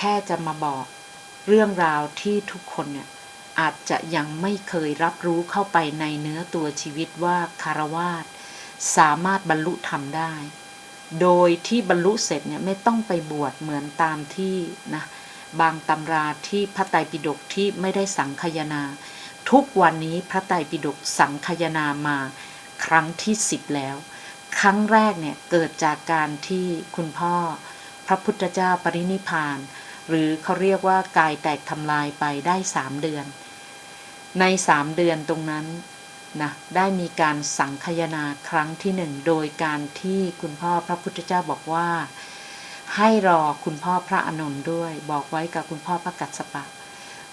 แค่จะมาบอกเรื่องราวที่ทุกคนเนี่ยอาจจะยังไม่เคยรับรู้เข้าไปในเนื้อตัวชีวิตว่าคารวาสสามารถบรรลุธรรมได้ โดยที่บรรลุเสร็จเนี่ยไม่ต้องไปบวชเหมือนตามที่นะบางตำราที่พระไตรปิฎกที่ไม่ได้สังคายนา ทุกวันนี้พระไตรปิฎกสังคายนามาครั้งที่สิบแล้ว ครั้งแรกเนี่ยเกิดจากการที่คุณพ่อ พระพุทธเจ้าปรินิพาน หรือเขาเรียกว่ากายแตกทำลายไปได้สามเดือน ในสามเดือนตรงนั้นนะได้มีการสังคายนาครั้งที่หนึ่งโดยการที่คุณพ่อพระพุทธเจ้าบอกว่า ให้รอคุณพ่อพระอนนท์ด้วย บอกไว้กับคุณพ่อพระกัสสปะ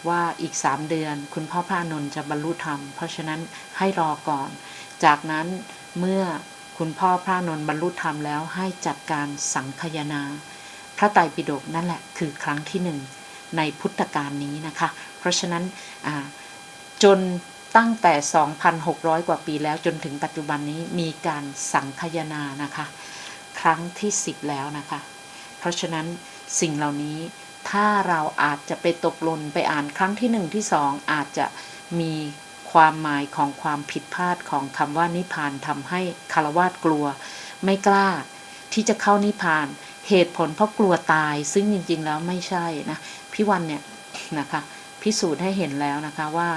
ว่าอีกสามเดือน คุณพ่อพระอนนท์จะบรรลุธรรม เพราะฉะนั้นให้รอก่อน จากนั้นเมื่อคุณพ่อพระอนนท์บรรลุธรรมแล้วให้จัดการสังคายนา พระไตรปิฎกนั่นแหละคือครั้งที่หนึ่งในพุทธกาลนี้นะคะ เพราะฉะนั้นจนตั้งแต่ 2,600 กว่าปีแล้วจนถึงปัจจุบันนี้มีการสังคายนานะคะ ครั้งที่ 10 แล้วนะคะ เพราะฉะนั้นสิ่งเหล่านี้ถ้าเราอาจจะไปตกหล่นไปอ่านครั้งที่หนึ่งที่สองอาจจะมีความหมายของความผิดพลาดของคำว่านิพพานทำให้คารวาสกลัว ไม่กล้าที่จะเข้านิพพาน เหตุผลเพราะกลัวตายซึ่งจริง ๆ แล้วไม่ใช่นะพี่วันเนี่ยนะคะพิสูจน์ให้เห็นแล้วนะคะว่า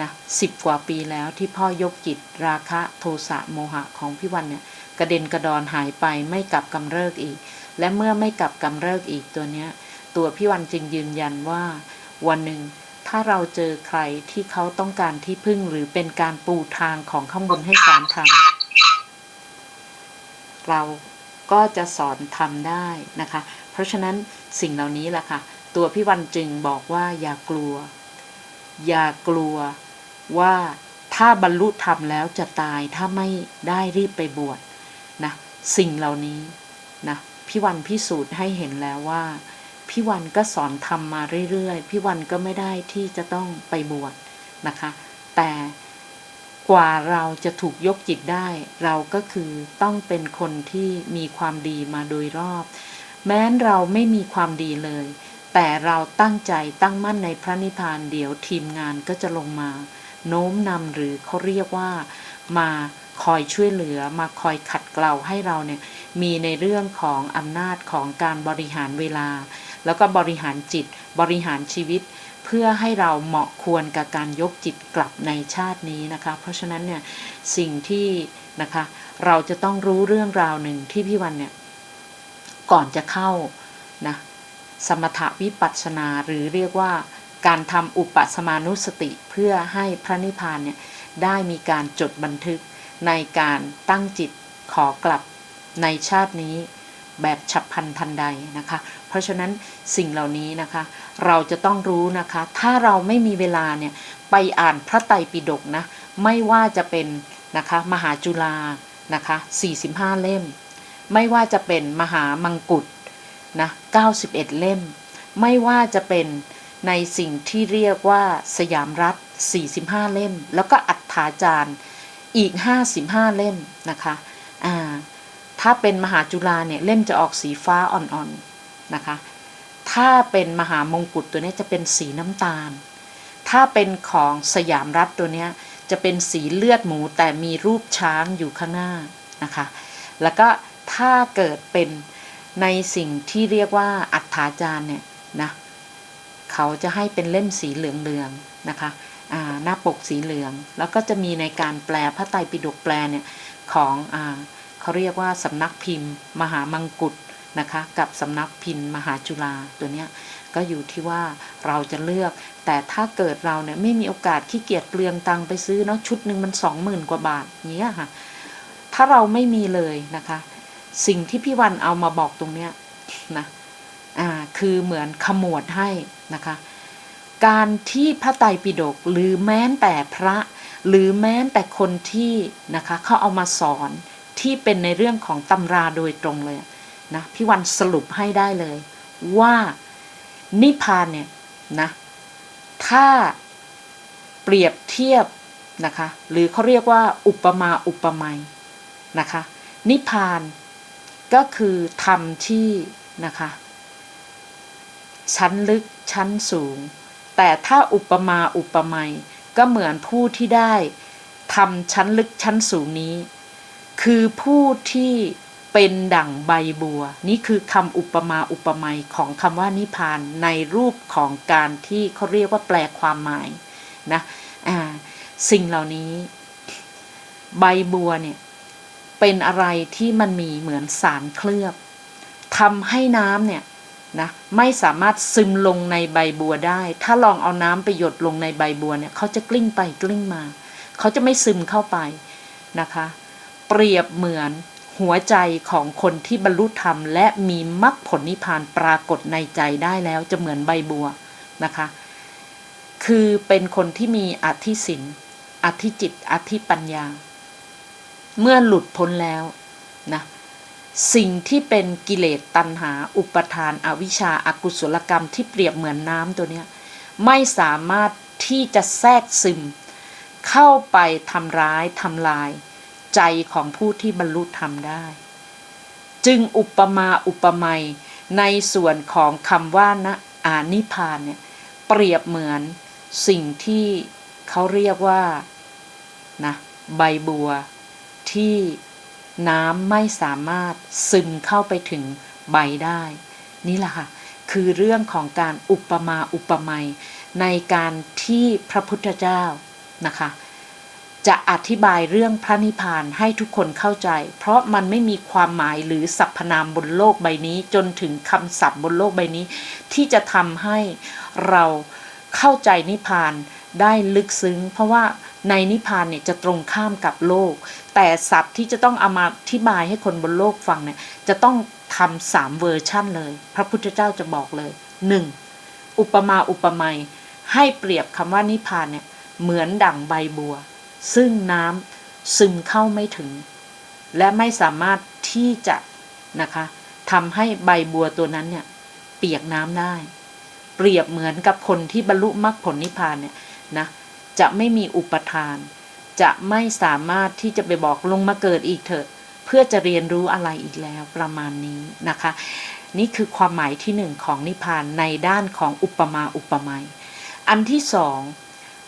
นะสิบกว่าปีแล้วที่พ่อยกจิตราคะโทสะโมหะของพี่วันเนี่ยกระเด็นกระดอนหายไปไม่กลับกำเริกอีก และเมื่อไม่กลับกำเริกอีกตัวเนี้ยตัวพี่วันจึงยืนยันว่า วันหนึ่งถ้าเราเจอใครที่เขาต้องการที่พึ่งหรือเป็นการปูทางของข้างบนให้สอนทำเรา ก็จะสอนทำได้นะคะ เพราะฉะนั้นสิ่งเหล่านี้แหละค่ะ ตัวพี่วันจึงบอกว่าอย่ากลัว อย่ากลัวว่าถ้าบรรลุธรรมแล้วจะตายถ้าไม่ได้รีบไปบวชนะสิ่งเหล่านี้นะพี่วันพิสูจน์ให้เห็นแล้วว่าพี่วันก็สอนทำมาเรื่อยๆพี่วันก็ไม่ได้ที่จะต้องไปบวชนะคะ แต่ กว่าเราจะถูกยกจิตได้ เราก็คือต้องเป็นคนที่มีความดีมาโดยรอบ แม้นเราไม่มีความดีเลย แต่เราตั้งใจตั้งมั่นในพระนิพพานเดี๋ยวทีมงานก็จะลงมา โน้มนำหรือเขาเรียกว่ามาคอยช่วยเหลือมาคอยขัดเกลาให้เราเนี่ยมีในเรื่องของอำนาจของการบริหารเวลา แล้วก็บริหารจิตบริหารชีวิต พื่อให้เราเหมาะควรกับการยกจิตกลับในชาตินี้นะคะ เพราะฉะนั้นเนี่ยสิ่งที่นะคะเราจะต้องรู้เรื่องราวหนึ่งที่พี่วันเนี่ยก่อนจะเข้านะสมถวิปัสสนาหรือเรียกว่าการทำอุปสมานุสติเพื่อให้พระนิพพานเนี่ยได้มีการจดบันทึกในการตั้งจิตขอกลับในชาตินี้ แบบฉับพลันทันใดนะคะ เพราะฉะนั้นสิ่งเหล่านี้นะคะ เราจะต้องรู้นะคะ ถ้าเราไม่มีเวลาเนี่ยไปอ่านพระไตรปิฎกนะไม่ว่าจะเป็นนะคะมหาจุฬานะคะ45 เล่ม ไม่ว่าจะเป็นมหามังกุฎนะ91 เล่ม ไม่ว่าจะเป็นในสิ่งที่เรียกว่าสยามรัฐ 45 เล่ม แล้วก็อัฏฐาจารย์อีก 55 เล่มนะคะอ่า ถ้าเป็นมหาจุฬาเนี่ยเล่มจะออกสีฟ้าอ่อนๆนะคะ ถ้าเป็นมหามงกุฎตัวนี้จะเป็นสีน้ำตาล ถ้าเป็นของสยามรัฐตัวเนี้ยจะเป็นสีเลือดหมูแต่มีรูปช้างอยู่ข้างหน้านะคะ แล้วก็ถ้าเกิดเป็นในสิ่งที่เรียกว่าอัฏฐาจารย์เนี่ยนะเขาจะให้เป็นเล่มสีเหลืองๆนะคะหน้าปกสีเหลือง แล้วก็จะมีในการแปลพระไตรปิฎกแปลเนี่ยของอ เขาเรียกว่าสำนักพิมพ์ มหามังกุฎนะคะ กับสำนักพิมพ์ มหาจุฬาตัวเนี้ยก็อยู่ที่ว่าเราจะเลือก แต่ถ้าเกิดเราเนี่ยไม่มีโอกาสขี้เกียจเปลืองตังไปซื้อเนาะชุดหนึ่งมันสองหมื่นกว่าบาทเนี้ยค่ะ ถ้าเราไม่มีเลยนะคะ สิ่งที่พี่วันเอามาบอกตรงเนี้ยนะอ่าคือเหมือนขมวดให้นะคะ การที่พระไตรปิฎกหรือแม้แต่พระ หรือแม้แต่คนที่นะคะเขาเอามาสอน ที่เป็นในเรื่องของตำราโดยตรงเลยนะพี่วันสรุปให้ได้เลย ว่านิพพานเนี่ยนะถ้าเปรียบเทียบนะคะหรือเขาเรียกว่าอุปมาอุปไมยนะคะนิพพานก็คือธรรมที่นะคะชั้นลึกชั้นสูง แต่ถ้าอุปมาอุปไมยก็เหมือนผู้ที่ได้ทำชั้นลึกชั้นสูงนี้ คือผู้ที่เป็นดั่งใบบัว นี่คือคำอุปมาอุปไมยของคำว่านิพานในรูปของการที่เขาเรียกว่าแปลความหมายนะสิ่งเหล่านี้ ใบบัวเนี่ยเป็นอะไรที่มันมีเหมือนสารเคลือบทำให้น้ำเนี่ยนะไม่สามารถซึมลงในใบบัวได้ ถ้าลองเอาน้ำไปหยดลงในใบบัวเนี่ยเขาจะกลิ้งไปกลิ้งมา เขาจะไม่ซึมเข้าไปนะคะ เปรียบเหมือนหัวใจของคนที่บรรลุธรรม และมีมรรคผลนิพพานปรากฏในใจได้แล้วจะเหมือนใบบัวนะคะ คือเป็นคนที่มีอธิศินอธิจิต อธิปัญญา เมื่อหลุดพ้นแล้วนะสิ่งที่เป็นกิเลสตัณหา อุปทานอวิชชาอากุศลกรรมที่เปรียบเหมือนน้ำตัวเนี้ยไม่สามารถที่จะแทรกซึม เข้าไปทำร้ายทำลาย ใจของผู้ที่บรรลุธรรมได้ จึงอุปมาอุปไมยในส่วนของคำว่านะอานิพานเนี่ยเปรียบเหมือนสิ่งที่เขาเรียกว่านะใบบัวที่น้ำไม่สามารถซึมเข้าไปถึงใบได้ นี่แหละค่ะ คือเรื่องของการอุปมาอุปไมยในการที่พระพุทธเจ้านะคะ จะอธิบายเรื่องพระนิพพานให้ทุกคนเข้าใจ เพราะมันไม่มีความหมายหรือสรรพนามบนโลกใบนี้ จนถึงคำศัพท์บนโลกใบนี้ ที่จะทำให้เราเข้าใจนิพพานได้ลึกซึ้ง เพราะว่าในนิพพานเนี่ยจะตรงข้ามกับโลก แต่ศัพท์ที่จะต้องเอามาอธิบายให้คนบนโลกฟังเนี่ยจะต้องทำสามเวอร์ชั่นเลย พระพุทธเจ้าจะบอกเลยหนึ่งอุปมาอุปไมยให้เปรียบคำว่านิพพานเนี่ยเหมือนดั่งใบบัว ซึ่งน้ำซึมเข้าไม่ถึง และไม่สามารถที่จะนะคะทำให้ใบบัวตัวนั้นเนี่ยเปียกน้ำได้ เปรียบเหมือนกับคนที่บรรลุมรรคผลนิพพานเนี่ยนะจะไม่มีอุปทาน จะไม่สามารถที่จะไปบอกลงมาเกิดอีกเถอะ เพื่อจะเรียนรู้อะไรอีกแล้วประมาณนี้นะคะ นี่คือความหมายที่หนึ่งของนิพพานในด้านของอุปมาอุปไมยอันที่สอง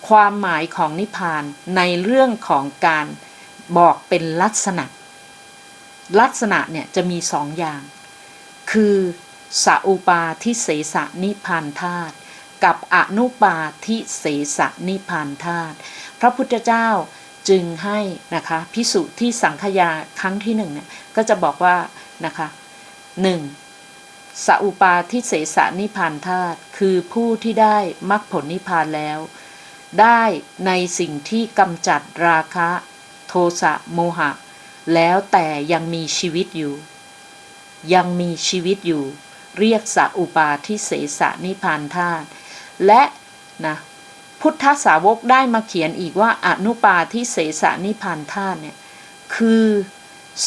ความหมายของนิพพานในเรื่องของการบอกเป็นลักษณะ ลักษณะเนี่ยจะมีสองอย่าง คือสัอุปาทิเสสนิพพานธาตุกับอนุปาทิเสสนิพพานธาตุพระพุทธเจ้าจึงให้นะคะพิสุที่สังขยาครั้งที่หนึ่งเนี่ยก็จะบอกว่านะคะหนึ่งสัอุปาทิเสสนิพพานธาตุคือผู้ที่ได้มรรคผลนิพพานแล้ว ได้ในสิ่งที่กำจัดราคะ โทสะโมหะ แล้วแต่ยังมีชีวิตอยู่ ยังมีชีวิตอยู่ เรียกสัอุปาทิเสสนิพานธาตุและนะพุทธสาวกได้มาเขียนอีกว่าอนุปาทิเสสนิพพานธาตุเนี่ยคือ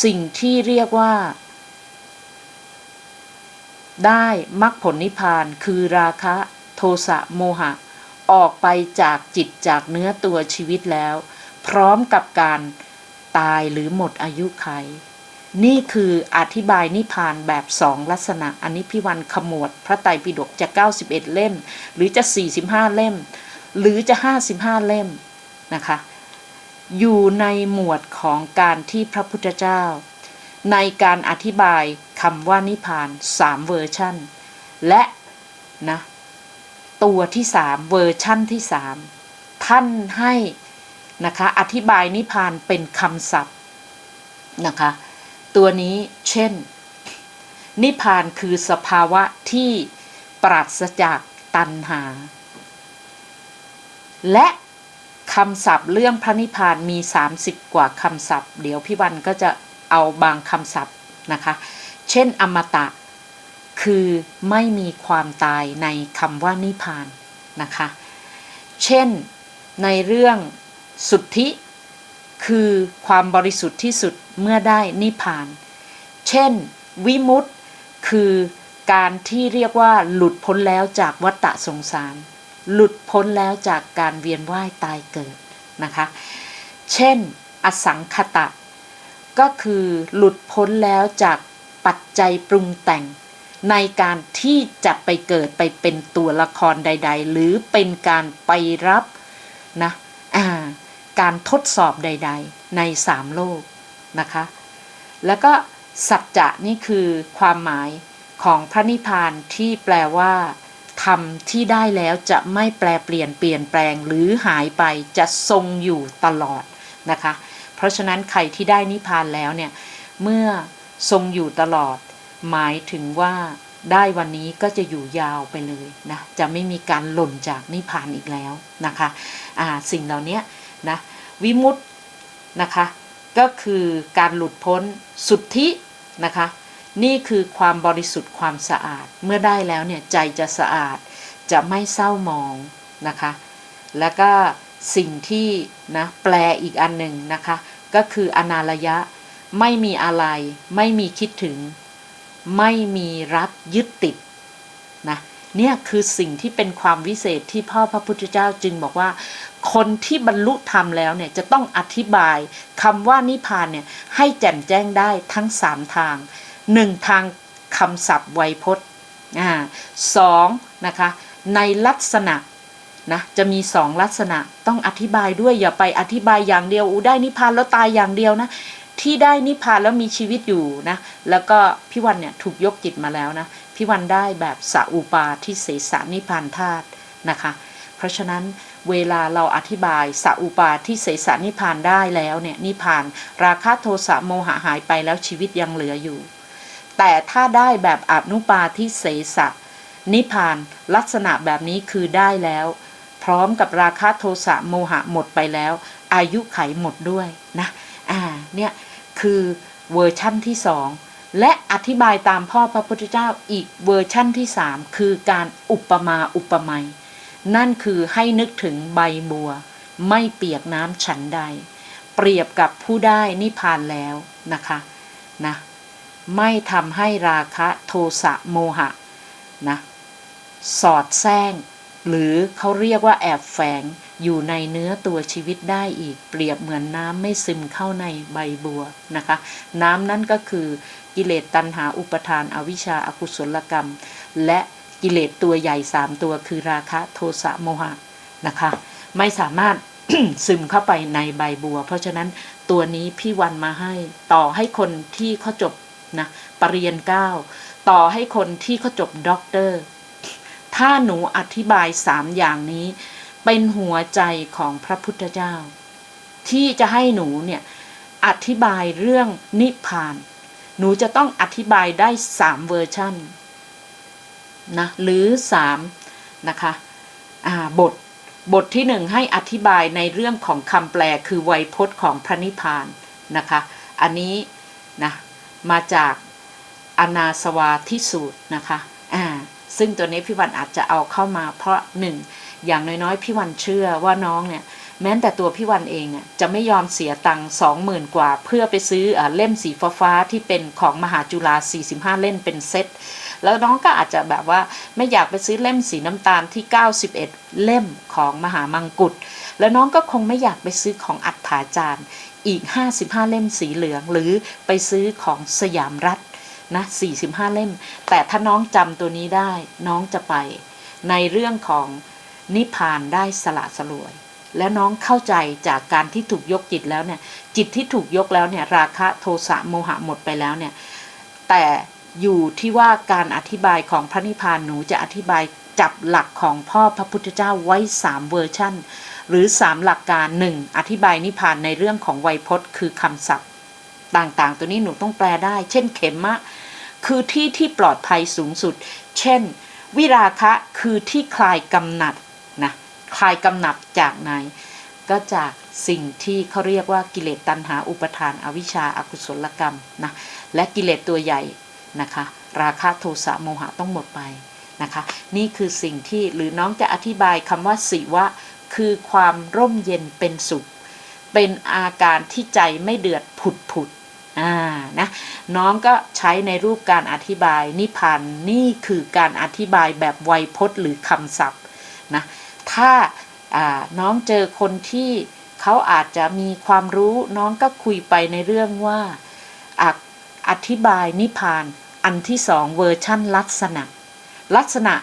สิ่งที่เรียกว่า ได้มรรคผลนิพพานคือราคะ โทสะโมหะ ออกไปจากจิตจากเนื้อตัวชีวิตแล้ว พร้อมกับการตายหรือหมดอายุไข นี่คืออธิบายนิพานแบบสองลักษณะ อันนี้พี่วันขมวด พระไตรปิฎกจะ 91 เล่ม หรือจะ 45 เล่ม หรือจะ 55 เล่มนะคะ อยู่ในหมวดของการที่พระพุทธเจ้า ในการอธิบายคำว่านิพพานสามเวอร์ชันและนะ ตัวที่สามเวอร์ชั่นที่สามท่านให้นะคะอธิบายนิพานเป็นคำศัพท์นะคะตัวนี้เช่น นิพพานคือสภาวะที่ปราศจากตัณหา และคำศัพท์เรื่องพระนิพพานมี 30 กว่าคำศัพท์ เดี๋ยวพี่วันก็จะเอาบางคำศัพท์นะคะ เช่นอมตะ คือไม่มีความตายในคำว่านิพพานนะคะ เช่นในเรื่องสุทธิคือความบริสุทธิ์ที่สุดเมื่อได้นิพพาน เช่น วิมุตติคือการที่เรียกว่าหลุดพ้นแล้วจากวัฏฏะสงสาร หลุดพ้นแล้วจากการเวียนว่ายตายเกิดนะคะ เช่น อสังคตะ ก็คือหลุดพ้นแล้วจากปัจจัยปรุงแต่ง ในการที่จะไปเกิดไปเป็นตัวละครใด ๆ หรือเป็นการไปรับนะาการทดสอบใด ๆ ในสามโลกนะคะ แล้วก็สัจจะนี่คือความหมายของพระนิพพานที่แปลว่าธรรมที่ได้แล้วจะไม่แปลเปลี่ยนเปลี่ยนแปลงหรือหายไปจะทรงอยู่ตลอดนะคะ เพราะฉะนั้นใครที่ได้นิพพานแล้วเนี่ย เมื่อทรงอยู่ตลอด หมายถึงว่าได้วันนี้ก็จะอยู่ยาวไปเลยนะจะไม่มีการหล่นจากนิพพานอีกแล้วนะคะอ่าสิ่งเหล่านี้นะวิมุตนะคะก็คือการหลุดพ้นสุทธินะคะนี่คือความบริสุทธิ์ความสะอาดเมื่อได้แล้วเนี่ยใจจะสะอาดจะไม่เศร้าหมองนะคะแล้วก็สิ่งที่นะแปลอีกอันหนึ่งนะคะก็คืออนาลยะไม่มีอะไรไม่มีคิดถึง ไม่มีรักยึดติดนะเนี่ยคือสิ่งที่เป็นความวิเศษที่พ่อพระพุทธเจ้าจึงบอกว่า คนที่บรรลุธรรมแล้วเนี่ยจะต้องอธิบายคำว่านิพพานเนี่ยให้แจ่มแจ้งได้ทั้งสามทางหนึ่งทางคำศัพท์ไวยพจน์อ่าสองนะคะในลักษณะนะจะมีสองลักษณะต้องอธิบายด้วยอย่าไปอธิบายอย่างเดียวอูได้นิพพานแล้วตายอย่างเดียวนะ ที่ได้นิพพานแล้วมีชีวิตอยู่นะแล้วก็พี่วันเนี่ยถูกยกจิตมาแล้วนะพี่วันได้แบบสัอุปาทิเสสนิพพานธาตุนะคะ เพราะฉะนั้นเวลาเราอธิบายสัอุปาทิเสสนิพานได้แล้วเนี่ยนิพาน ราคะโทสะโมหะหายไปแล้วชีวิตยังเหลืออยู่ แต่ถ้าได้แบบอนุปาทิเสสะนิพานลักษณะแบบนี้คือได้แล้ว พร้อมกับราคะโทสะโมหะหมดไปแล้ว อายุไขหมดด้วยนะ เนี่ยคือเวอร์ชั่นที่สองและอธิบายตามพ่อพระพุทธเจ้าอีกเวอร์ชั่นที่สามคือการอุปมาอุปไมยนั่นคือให้นึกถึงใบบัว ไม่เปียกน้ำฉันใด เปรียบกับผู้ได้นิพพานแล้วนะคะนะไม่ทำให้ราคะโทสะโมหะนะสอดแซงหรือเขาเรียกว่าแอบแฝง อยู่ในเนื้อตัวชีวิตได้อีก เปรียบเหมือนน้ำไม่ซึมเข้าในใบบัวนะคะ น้ำนั้นก็คือกิเลสตัณหาอุปทานอวิชชาอากุศลกรรม และกิเลสตัวใหญ่สามตัวคือราคะโทสะโมหะนะคะ ไม่สามารถซึมเข้าไปในใบบัว เพราะฉะนั้นตัวนี้พี่วันมาให้ต่อให้คนที่เขาจบนะปรริญญาเก้าต่อให้คนที่เขาจบด็อกเตอร์ ถ้าหนูอธิบายสามอย่างนี้ เป็นหัวใจของพระพุทธเจ้า ที่จะให้หนูเนี่ยอธิบายเรื่องนิพพาน หนูจะต้องอธิบายได้สามเวอร์ชันนะหรือสามนะคะบทบทที่หนึ่งให้อธิบายในเรื่องของคำแปลคือไวยพจน์ของพระนิพพานนะคะ อันนี้นะมาจากอนาสวาทิสูตรนะคะอ่าซึ่งตัวนี้พี่วันอาจจะเอาเข้ามาเพราะหนึ่ง อย่างน้อยๆ พี่วันเชื่อว่าน้องเนี่ยแม้แต่ตัวพี่วันเองอ่จะไม่ยอมเสียตังค์สองหมื่นกว่า เพื่อไปซื้ออเล่มสีฟ้าที่เป็นของมหาจุฬา45 เล่มเป็นเซตแล้วน้องก็อาจจะแบบว่าไม่อยากไปซื้อเล่มสีน้ำตาลที่ 91 เล่มของมหามังกุฎแล้วน้องก็คงไม่อยากไปซื้อของอัฏฐาจารย์อีก 55 เล่มสีเหลืองหรือไปซื้อของสยามรัฐนะ45 เล่ม แต่ถ้าน้องจำตัวนี้ได้น้องจะไปในเรื่องของ นิพพานได้สละสลวย แล้วน้องเข้าใจจากการที่ถูกยกจิตแล้วเนี่ย จิตที่ถูกยกแล้วเนี่ย ราคะโทสะโมหะหมดไปแล้วเนี่ย แต่อยู่ที่ว่าการอธิบายของพระนิพพานหนูจะอธิบายจับหลักของพ่อพระพุทธเจ้าไว้สามเวอร์ชั่น หรือสามหลักการหนึ่งอธิบายนิพพานในเรื่องของไวยพจน์ คือคำศัพท์ ต่างๆ ตัวนี้หนูต้องแปลได้ เช่นเข็มะ คือที่ที่ปลอดภัยสูงสุด เช่น วิราคะคือที่คลายกำหนัด นะคลายกำหนัดจากไหน ก็จากสิ่งที่เขาเรียกว่ากิเลสตัณหาอุปทานอวิชชาอากุศลกรรมนะและกิเลสตัวใหญ่นะคะ ราคะโทสะโมหะต้องหมดไปนะคะ นี่คือสิ่งที่หรือน้องจะอธิบายคำว่าสิวะ คือความร่มเย็นเป็นสุข เป็นอาการที่ใจไม่เดือดผุดผุดอ่านะน้องก็ใช้ในรูปการอธิบายนิพพานนี่คือการอธิบายแบบไวยพจน์หรือคำศัพท์นะ ถ้าน้องเจอคนที่เขาอาจจะมีความรู้น้องก็คุยไปในเรื่องว่าออธิบายนิพพานอันที่สองเวอร์ชั่นลักษณะ ลักษณะ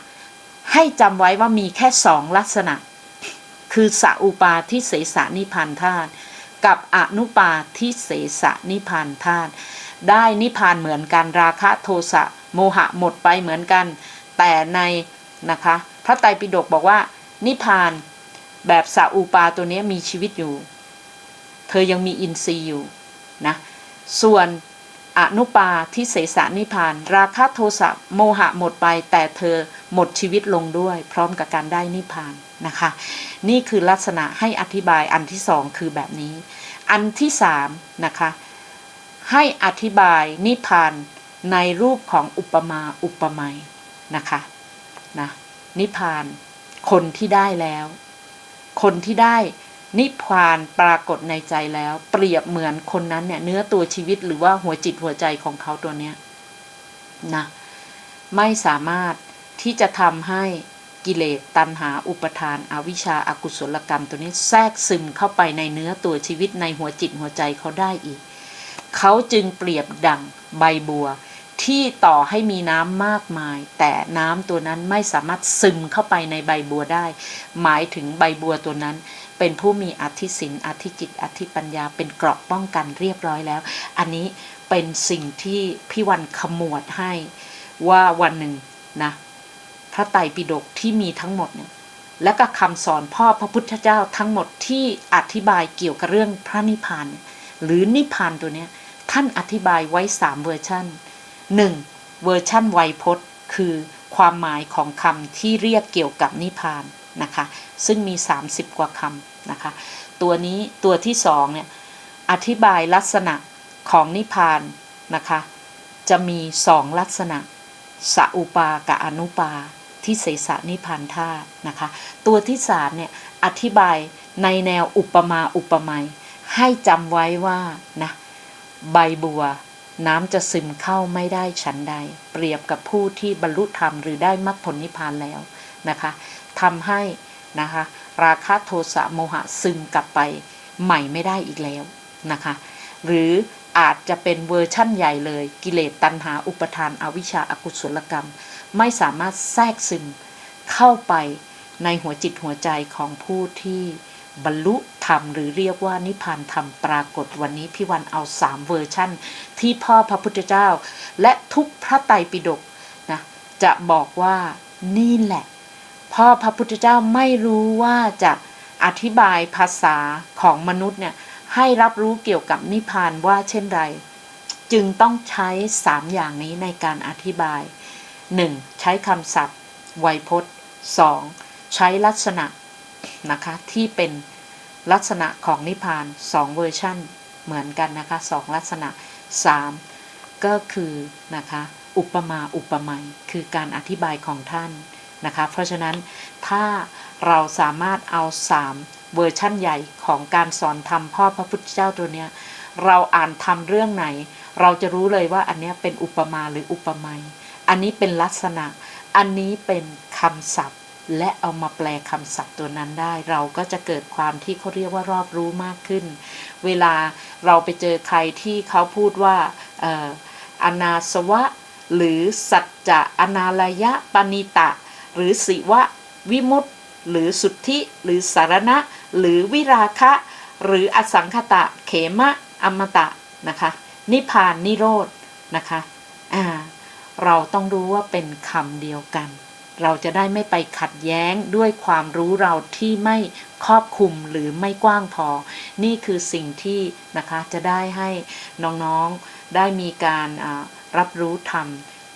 ให้จำไว้ว่ามีแค่สองลักษณะ คือสอุปาทิเสสนิพานธาตุกับอนุปาทิเสสนิพานธาตุได้นิพานเหมือนกันราคะโทสะโมหะหมดไปเหมือนกัน แต่ในนะคะ พระไตรปิฎกบอกว่า นิพาน แบบสาอุปาตัวนี้มีชีวิตอยู่ เธอยังมีอินทรีย์อยู่นะส่วนอนุปาทิเสสนิพาน ราคะโทสะโมหะหมดไป แต่เธอหมดชีวิตลงด้วย พร้อมกับการได้นิพานนะคะ นี่คือลักษณะให้อธิบายอันที่สองคือแบบนี้ อันที่สามนะคะให้อธิบายนิพานในรูปของอุปมาอุปไมยนะคะนะนิพาน คนที่ได้แล้ว คนที่ได้นิพพานปรากฏในใจแล้ว เปรียบเหมือนคนนั้นเนี่ย เนื้อตัวชีวิตหรือว่าหัวจิตหัวใจของเขาตัวเนี้ยนะไม่สามารถที่จะทำให้กิเลสตัณหาอุปทานอาวิชชาอากุศลกรรมตัวนี้แทรกซึมเข้าไปในเนื้อตัวชีวิตในหัวจิตหัวใจเขาได้อีก เขาจึงเปรียบดังใบบัว ที่ต่อให้มีน้ำมากมาย แต่น้ำตัวนั้นไม่สามารถซึมเข้าไปในใบบัวได้ หมายถึงใบบัวตัวนั้น เป็นผู้มีอธิศินอธิจิต อธิปัญญา เป็นเกราะป้องกันเรียบร้อยแล้ว อันนี้เป็นสิ่งที่พี่วันขมวดให้ว่าวันหนึ่งนะพระไตรปิฎกที่มีทั้งหมดเนี่ยและก็คำสอนพ่อพระพุทธเจ้าทั้งหมดที่อธิบายเกี่ยวกับเรื่องพระนิพพาน หรือนิพพานตัวเนี้ยท่านอธิบายไว้สามเวอร์ชัน หนึ่งเวอร์ชันไวยพจน์ คือความหมายของคำที่เรียกเกี่ยวกับนิพพานนะคะ ซึ่งมี 30 กว่าคำนะคะ ตัวนี้ตัวที่สองเนี่ยอธิบายลักษณะของนิพพานนะคะ จะมีสองลักษณะสอุปากับอนุปาที่เสสนิพพานธาตุนะคะ ตัวที่สามเนี่ยอธิบายในแนวอุปมาอุปไมยให้จำไว้ว่านะใบบัว น้ำจะซึมเข้าไม่ได้ฉันใด เปรียบกับผู้ที่บรรลุธรรมหรือได้มรรคผลนิพพานแล้วนะคะทำให้นะคะราคะโทสะโมหะซึมกลับไปใหม่ไม่ได้อีกแล้วนะคะหรืออาจจะเป็นเวอร์ชั่นใหญ่เลย กิเลสตัณหาอุปทานอวิชชาอากุศลกรรม ไม่สามารถแทรกซึมเข้าไปในหัวจิตหัวใจของผู้ที่บรรลุธรรม หรือเรียกว่านิพพานธรรมปรากฏวันนี้พี่วันเอาสามเวอร์ชั่น ที่พ่อพระพุทธเจ้า และทุกพระไตรปิฎกนะจะบอกว่านี่แหละ พ่อพระพุทธเจ้าไม่รู้ว่าจะอธิบายภาษาของมนุษย์เนี่ยให้รับรู้เกี่ยวกับนิพพานว่าเช่นไร จึงต้องใช้สามอย่างนี้ในการอธิบาย 1. ใช้คำศัพท์ไวยพจน์ 2. ใช้ลักษณะนะคะที่เป็น ลักษณะของนิพพาน 2 เวอร์ชันเหมือนกันนะคะสองลักษณะ 3. ก็คือนะคะอุปมาอุปไมยคือการอธิบายของท่านนะคะเพราะฉะนั้นถ้าเราสามารถเอา 3 เวอร์ชั่นใหญ่ของการสอนธรรมพ่อพระพุทธเจ้าตัวเนี้ยเราอ่านทำเรื่องไหน เราจะรู้เลยว่าอันเนี้ยเป็นอุปมาหรืออุปไมยอันนี้เป็นลักษณะ อันนี้เป็นคำศัพท์ และเอามาแปลคำศัพท์ตัวนั้นได้ เราก็จะเกิดความที่เขาเรียกว่ารอบรู้มากขึ้น เวลาเราไปเจอใครที่เขาพูดว่าอนาสวะ หรือสัจจะอนาลยะปณิตะ หรือสิวะ วิมุตหรือสุทธิ หรือสารณะ หรือวิราคะ หรืออสังคตะ เขมะ อมตะนะคะ นิพพานนิโรธนะคะ อ่า เราต้องรู้ว่าเป็นคำเดียวกัน เราจะได้ไม่ไปขัดแย้งด้วยความรู้เราที่ไม่ครอบคลุมหรือไม่กว้างพอ นี่คือสิ่งที่นะคะจะได้ให้น้องๆได้มีการรับรู้ธรรม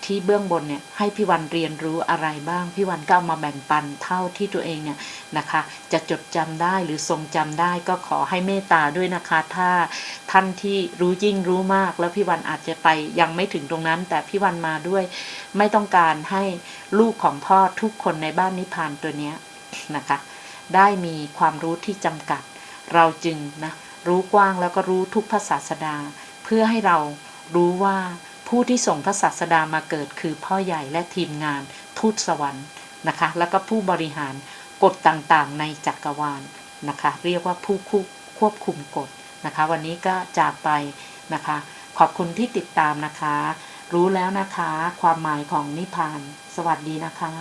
ที่เบื้องบนเนี่ยให้พี่วันเรียนรู้อะไรบ้าง พี่วันก็เอามาแบ่งปันเท่าที่ตัวเองเนี่ยนะคะ จะจดจำได้หรือทรงจำได้ก็ขอให้เมตตาด้วยนะคะ ถ้าท่านที่รู้ยิ่งรู้มาก แล้วพี่วันอาจจะไปยังไม่ถึงตรงนั้น แต่พี่วันมาด้วย ไม่ต้องการให้ลูกของพ่อทุกคนในบ้านนิพพานตัวเนี้ยนะคะ ได้มีความรู้ที่จำกัด เราจึงนะรู้กว้างแล้วก็รู้ทุกภาษาสดา เพื่อให้เรารู้ว่า ผู้ที่ส่งพระศาสดามาเกิดคือพ่อใหญ่และทีมงานทูตสวรรค์นะคะ แล้วก็ผู้บริหารกฎต่างๆ ในจักรวาลนะคะ เรียกว่าผู้ควบควบคุมกฎนะคะ วันนี้ก็จากไปนะคะ ขอบคุณที่ติดตามนะคะ รู้แล้วนะคะ ความหมายของนิพพาน สวัสดีนะคะ